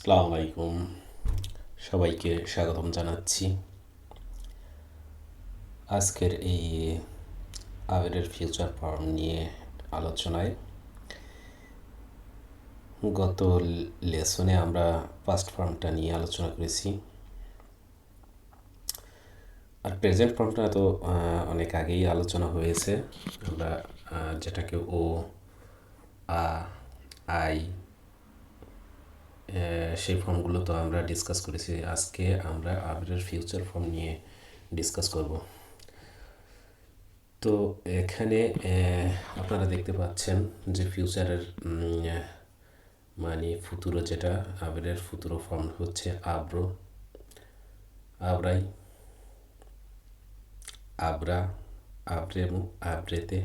আসসালামু আলাইকুম। সবাইকে স্বাগতম জানাচ্ছি। আজকের এই আবেরের ফিউচার ফর্ম নিয়ে আলোচনায় গত লেসনে আমরা ফার্স্ট ফর্মটা নিয়ে আলোচনা করেছি। আর প্রেজেন্ট ফর্মটা তো অনেক আগেই আলোচনা হয়েছে। আমরা যেটাকে ও, আ, আই সেই ফর্মগুলো তো আমরা ডিসকাস করেছি। আজকে আমরা আবিরের ফিউচার ফর্ম নিয়ে ডিসকাস করব। তো এখানে আপনারা দেখতে পাচ্ছেন যে ফিউচারের মানে ফুতুরো যেটা, আবিরের ফুতুরো ফর্ম হচ্ছে আব্রো। আবরাই। আবরা আব্রেমু আব্রেতে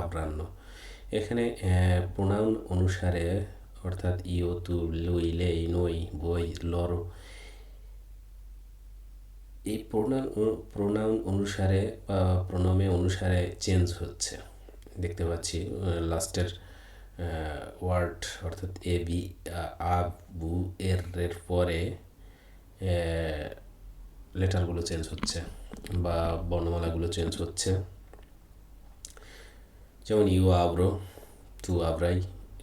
আব্রান্ন। এখানে প্রোনাউন অনুসারে অর্থাৎ ইও তু লুই, লেই, নই, বই, লর। এই প্রোনাউন প্রোনাউন অনুসারে বা প্রণমে অনুসারে চেঞ্জ হচ্ছে। দেখতে পাচ্ছি লাস্টের ওয়ার্ড অর্থাৎ এ, বি, আ বু, এর এর পরে লেটারগুলো চেঞ্জ হচ্ছে বা বর্ণমালাগুলো চেঞ্জ হচ্ছে। যেমন ইউ আব্রো, তু আব্রাই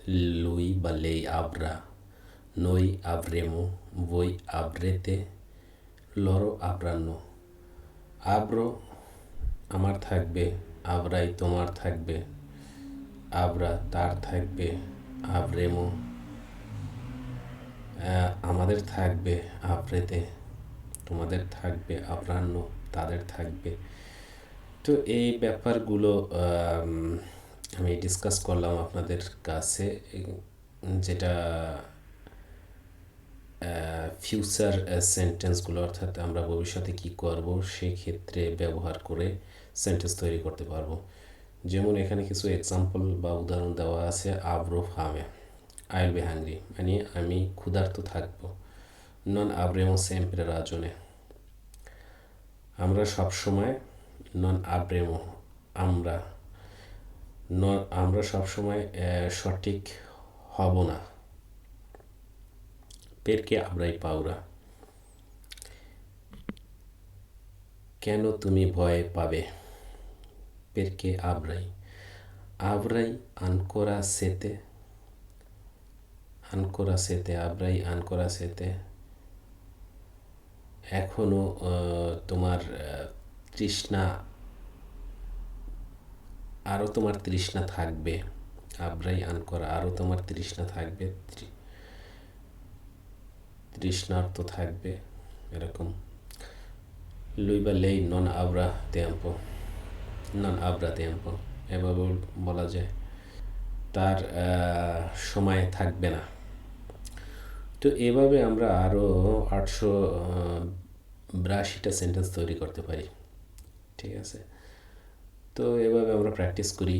বা লেই আব্রা নই আব্রেমো বই আব্রেতে লরো আব্রান্ন আব্রো আমার থাকবে আব্রাই তোমার থাকবে আব্রা তার থাকবে আব্রেমো আমাদের থাকবে আব্রেতে তোমাদের থাকবে আব্রান্ন তাদের থাকবে তো এই ব্যাপারগুলো আম, ডিসকাস করলাম আপনাদের কাছে যেটা ফিউচার সেন্টেন্সগুলো অর্থাৎ আমরা ভবিষ্যতে কি করব সেক্ষেত্রে ব্যবহার করে সেন্টেন্স তৈরি করতে পারব। যেমন এখানে কিছু এক্সাম্পল বা উদাহরণ দেওয়া আছে আব্রো ফামে আই বি হ্যাংরি মানে আমি ক্ষুধার্ত থাকব। নন আব্রেমো সেম্পরে রাজনে আমরা সব সময় নন আব্রেমো আমরা আমরা সব সময় সঠিক হব না। পেরকে আবরাই পাউরা কেন তুমি ভয় পাবে? পেরকে আবরাই? আবরাই আনকোরা সেতে? আনকোরা সেতে, আবরাই আনকোরা সেতে। এখনও তোমার তৃষ্ণা আরও তোমার তৃষ্ণা থাকবে। আবরাই আন করা আরও তোমার তৃষ্ণা থাকবে। তৃষ্ণার্থ থাকবে। এরকম। লুইবা লেই নন আবরা তেম্পো নন আবরা তেম্পো এভাবে বলা যায়। তার সময় থাকবে না। তো এভাবে আমরা আরও আটশো বিরাশিটা সেন্টেন্স তৈরি করতে পারি। ঠিক আছে? তো এভাবে আমরা প্র্যাকটিস করি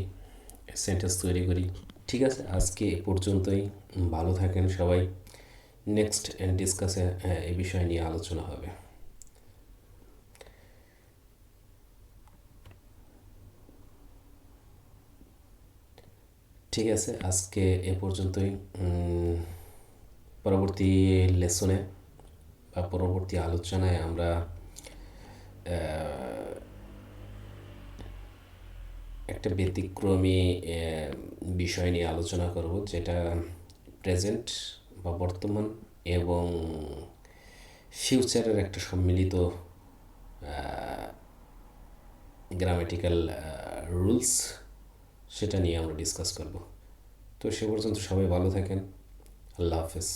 সেন্টেন্স তৈরি করি। ঠিক আছে, আজকে এ পর্যন্তই। ভালো থাকেন সবাই। নেক্সট ডিসকাসে এই বিষয় নিয়ে আলোচনা হবে। ঠিক আছে, আজকে এ পর্যন্তই। পরবর্তী লেসনে বা পরবর্তী আলোচনায় আমরা একটা ব্যতিক্রমী বিষয় নিয়ে আলোচনা করব, যেটা প্রেজেন্ট বা বর্তমান এবং ফিউচারের একটা সম্মিলিত গ্রামেটিক্যাল রুলস সেটা নিয়ে আমরা ডিসকাস করব। তো সে পর্যন্ত সবাই ভালো থাকেন। আল্লাহ হাফেজ।